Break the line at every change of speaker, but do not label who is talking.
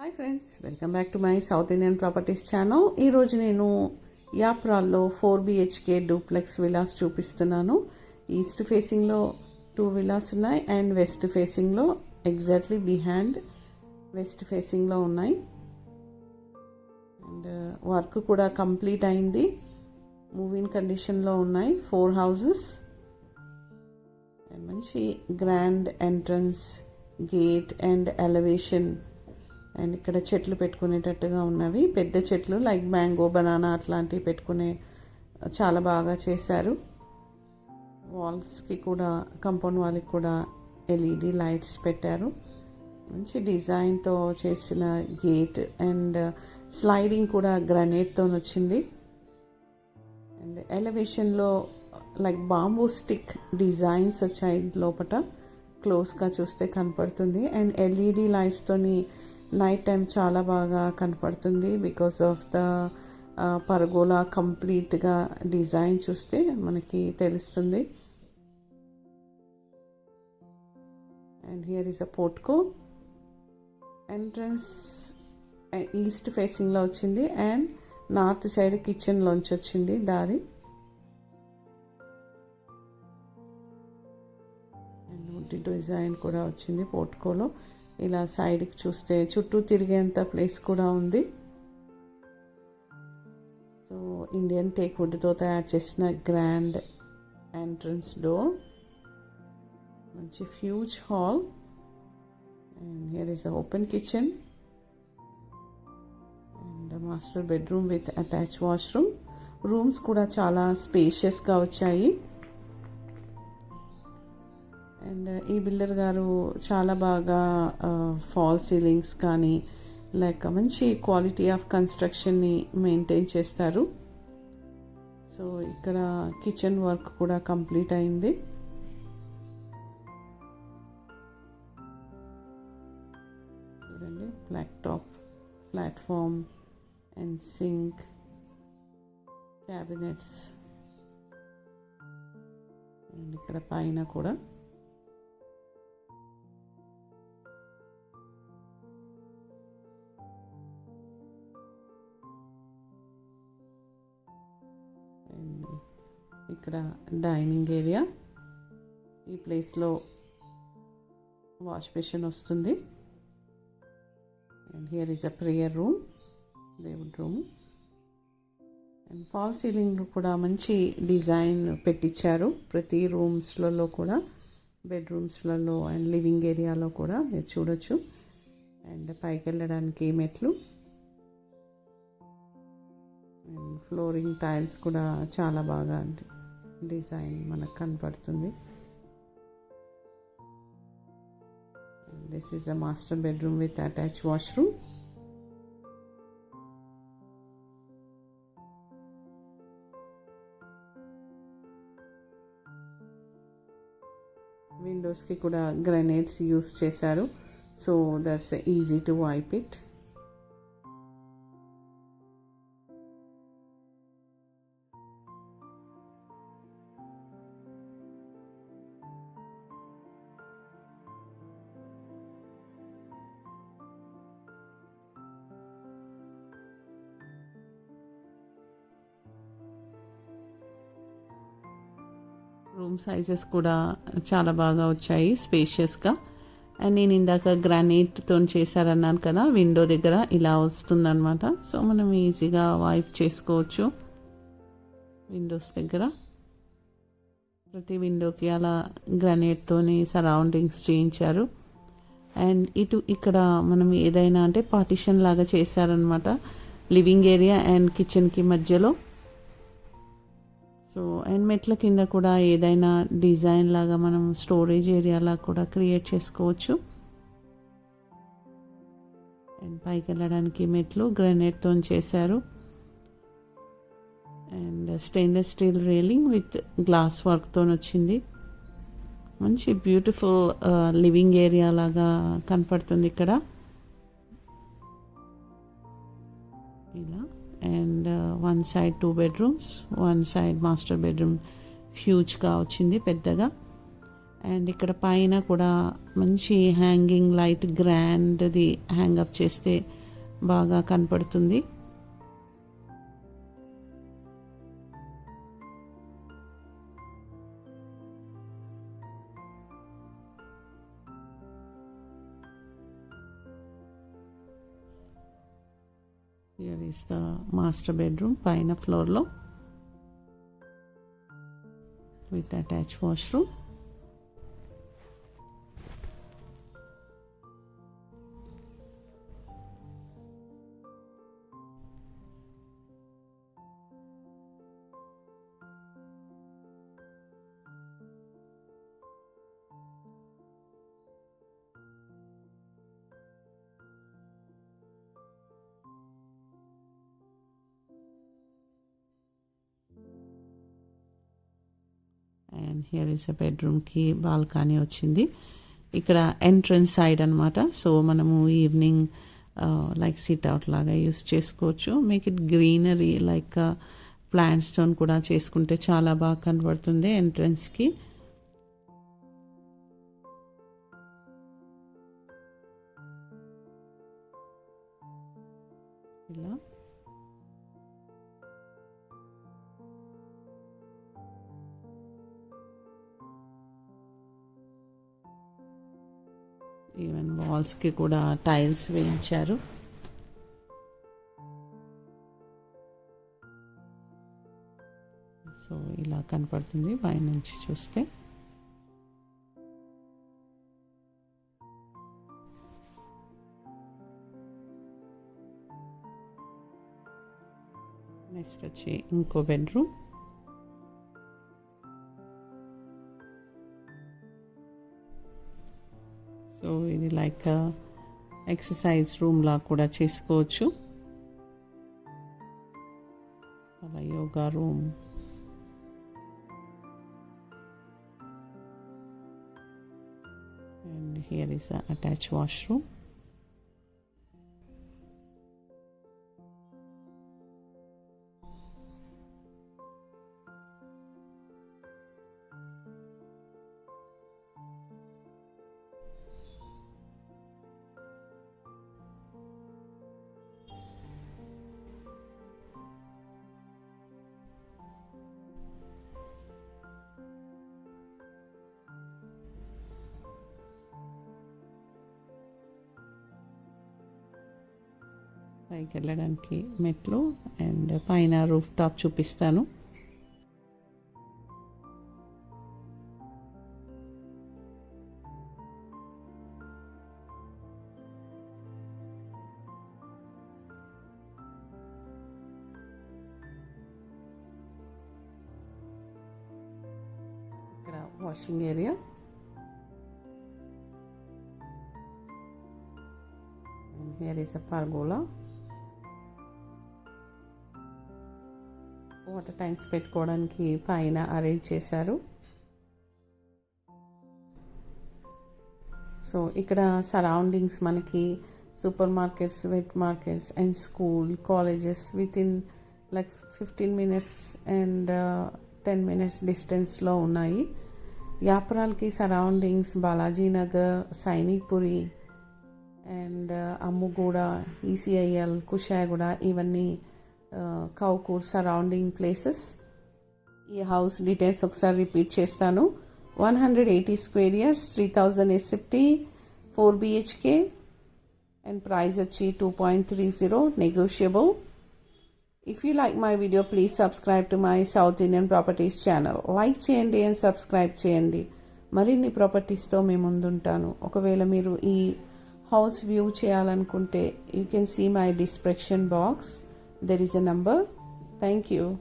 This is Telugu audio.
Hi friends welcome back to my South Indian properties channel. ఈరోజు నేను యాప్రాల్లో ఫోర్ బిహెచ్కే డూప్లెక్స్ విలాస్ చూపిస్తున్నాను. ఈస్ట్ ఫేసింగ్లో టూ విలాస్ ఉన్నాయి అండ్ వెస్ట్ ఫేసింగ్లో ఎగ్జాక్ట్లీ బిహ్యాండ్ వెస్ట్ ఫేసింగ్లో ఉన్నాయి. అండ్ uh, వర్క్ కూడా కంప్లీట్ అయింది. మూవింగ్ కండిషన్లో ఉన్నాయి ఫోర్ హౌజెస్ అండ్ మంచి grand entrance gate and elevation and ఇక్కడ చెట్లు పెట్టుకునేటట్టుగా ఉన్నవి. పెద్ద చెట్లు లైక్ మ్యాంగో బనానా అట్లాంటివి పెట్టుకునే చాలా బాగా చేశారు. వాల్స్కి కూడా కంపౌండ్ వాళ్ళకి కూడా ఎల్ఈడి లైట్స్ పెట్టారు. మంచి డిజైన్తో చేసిన గేట్ అండ్ స్లైడింగ్ కూడా గ్రనేట్తో వచ్చింది. అండ్ ఎలివేషన్లో లైక్ బాంబూ స్టిక్ డిజైన్స్ వచ్చాయి లోపల క్లోజ్గా చూస్తే కనపడుతుంది. అండ్ ఎల్ఈడి లైట్స్తోని నైట్ టైం చాలా బాగా కనపడుతుంది బికాస్ ఆఫ్ ద పరగోలా కంప్లీట్గా డిజైన్ చూస్తే మనకి తెలుస్తుంది. And here is a portico entrance east ఫేసింగ్లో వచ్చింది అండ్ నార్త్ సైడ్ కిచెన్లోంచి వచ్చింది దారి. అండ్ డిజైన్ కూడా వచ్చింది పోర్ట్కోలో ఇలా సైడ్కి చూస్తే చుట్టూ తిరిగేంత ప్లేస్ కూడా ఉంది. సో ఇండియన్ టేక్ వుడ్తో తయారు చేసిన గ్రాండ్ ఎంట్రన్స్ డోర్. మంచి huge hall. And here is a open kitchen and master bedroom with attach washroom rooms కూడా చాలా స్పేషియస్గా వచ్చాయి. అండ్ ఈ బిల్డర్ గారు చాలా బాగా ఫాల్ సీలింగ్స్ కానీ లైక్ మంచి క్వాలిటీ ఆఫ్ కన్స్ట్రక్షన్ని మెయింటైన్ చేస్తారు. సో ఇక్కడ కిచెన్ వర్క్ కూడా కంప్లీట్ అయింది. చూడండి black top platform and sink cabinets and ఇక్కడ పైన కూడా ఇక్కడ డైనింగ్ ఏరియా. ఈ ప్లేస్లో వాష్ బేసిన్ వస్తుంది. And here is a prayer room దేవుడ్ room. And fall ceiling కూడా మంచి డిజైన్ పెట్టించారు ప్రతి రూమ్స్లలో కూడా బెడ్రూమ్స్లలో అండ్ లివింగ్ ఏరియాలో కూడా మీరు చూడొచ్చు. అండ్ పైకి వెళ్ళడానికి మెట్లు. అండ్ ఫ్లోరింగ్ టైల్స్ కూడా చాలా బాగా డిజైన్ మనకు కనపడుతుంది. This is a master bedroom with attach washroom విండోస్కి కూడా గ్రనైట్స్ యూస్ చేశారు. So that's easy to wipe it room sizes కూడా చాలా బాగా వచ్చాయి స్పేషియస్గా అండ్ నేను ఇందాక గ్రానైట్తో చేశారన్నాను కదా విండో దగ్గర ఇలా వస్తుందన్నమాట. సో మనం ఈజీగా వైప్ చేసుకోవచ్చు విండోస్ దగ్గర. ప్రతి విండోకి అలా గ్రానైట్తోని సరౌండింగ్స్ చేయించారు. అండ్ ఇటు ఇక్కడ మనం ఏదైనా అంటే పార్టిషన్ లాగా చేశారనమాట లివింగ్ ఏరియా అండ్ కిచెన్కి మధ్యలో. సో అండ్ మెట్ల కింద కూడా ఏదైనా డిజైన్ లాగా మనం స్టోరేజ్ ఏరియాలా కూడా క్రియేట్ చేసుకోవచ్చు అండ్ పైకి వెళ్ళడానికి మెట్లు గ్రానైట్తో చేశారు and stainless steel railing with glass వర్క్తో వచ్చింది మంచి బ్యూటిఫుల్ లివింగ్ ఏరియా లాగా కనపడుతుంది ఇక్కడ ఇలా and one side two bedrooms one side master bedroom హ్యూజ్గా వచ్చింది పెద్దగా. అండ్ ఇక్కడ పైన కూడా మంచి హ్యాంగింగ్ లైట్ గ్రాండ్ది హ్యాంగప్ చేస్తే బాగా కనపడుతుంది. Here is the master bedroom, pine floor low with attached washroom. And here is a బెడ్రూమ్కి బాల్కనీ వచ్చింది. ఇక్కడ ఎంట్రన్స్ సైడ్ అనమాట సో మనము ఈవినింగ్ లైక్ సిట్ అవుట్ లాగా యూస్ చేసుకోవచ్చు. మేక్ ఇట్ గ్రీనరీ లైక్ ప్లాంట్స్తో కూడా చేసుకుంటే చాలా బాగా కనబడుతుంది ఎంట్రన్స్కి ఈవెన్ వాల్స్కి కూడా టైల్స్ వేయించారు. సో ఇలా కనపడుతుంది పైనుంచి చూస్తే. నెక్స్ట్ వచ్చి ఇంకో బెడ్రూమ్. సో ఇది లైక్ ఎక్సర్సైజ్ రూమ్లా కూడా చేసుకోవచ్చు. అలా yoga room and here is attach washroom పైకి వెళ్ళడానికి మెట్లు అండ్ పైన రూఫ్ టాప్ చూపిస్తాను. ఇక్కడ washing area here is a pergola. Water tanks పెట్టుకోవడానికి పైన అరేంజ్ చేశారు. సో ఇక్కడ సరౌండింగ్స్ మనకి super markets wet markets and school colleges with in like fifteen minutes and ten minutes డిస్టెన్స్లో ఉన్నాయి. యాపురాల్కి surroundings Balaji Nagar Sainikpuri and Ammuguda ECIL Kushaiguda ఇవన్నీ కౌకూర్ సరౌండింగ్ ప్లేసెస్ ఈ హౌస్ డీటెయిల్స్ ఒకసారి రిపీట్ చేస్తాను. One hundred eighty square years three thousand SFT four BHK and price వచ్చి two point three zero negotiable if you like my video please subscribe to my South Indian Properties channel like చేయండి అండ్ సబ్స్క్రైబ్ చేయండి. మరిన్ని ప్రాపర్టీస్తో మేము ముందుంటాను. ఒకవేళ మీరు ఈ హౌస్ వ్యూ చేయాలనుకుంటే you can see my description box there is a number. Thank you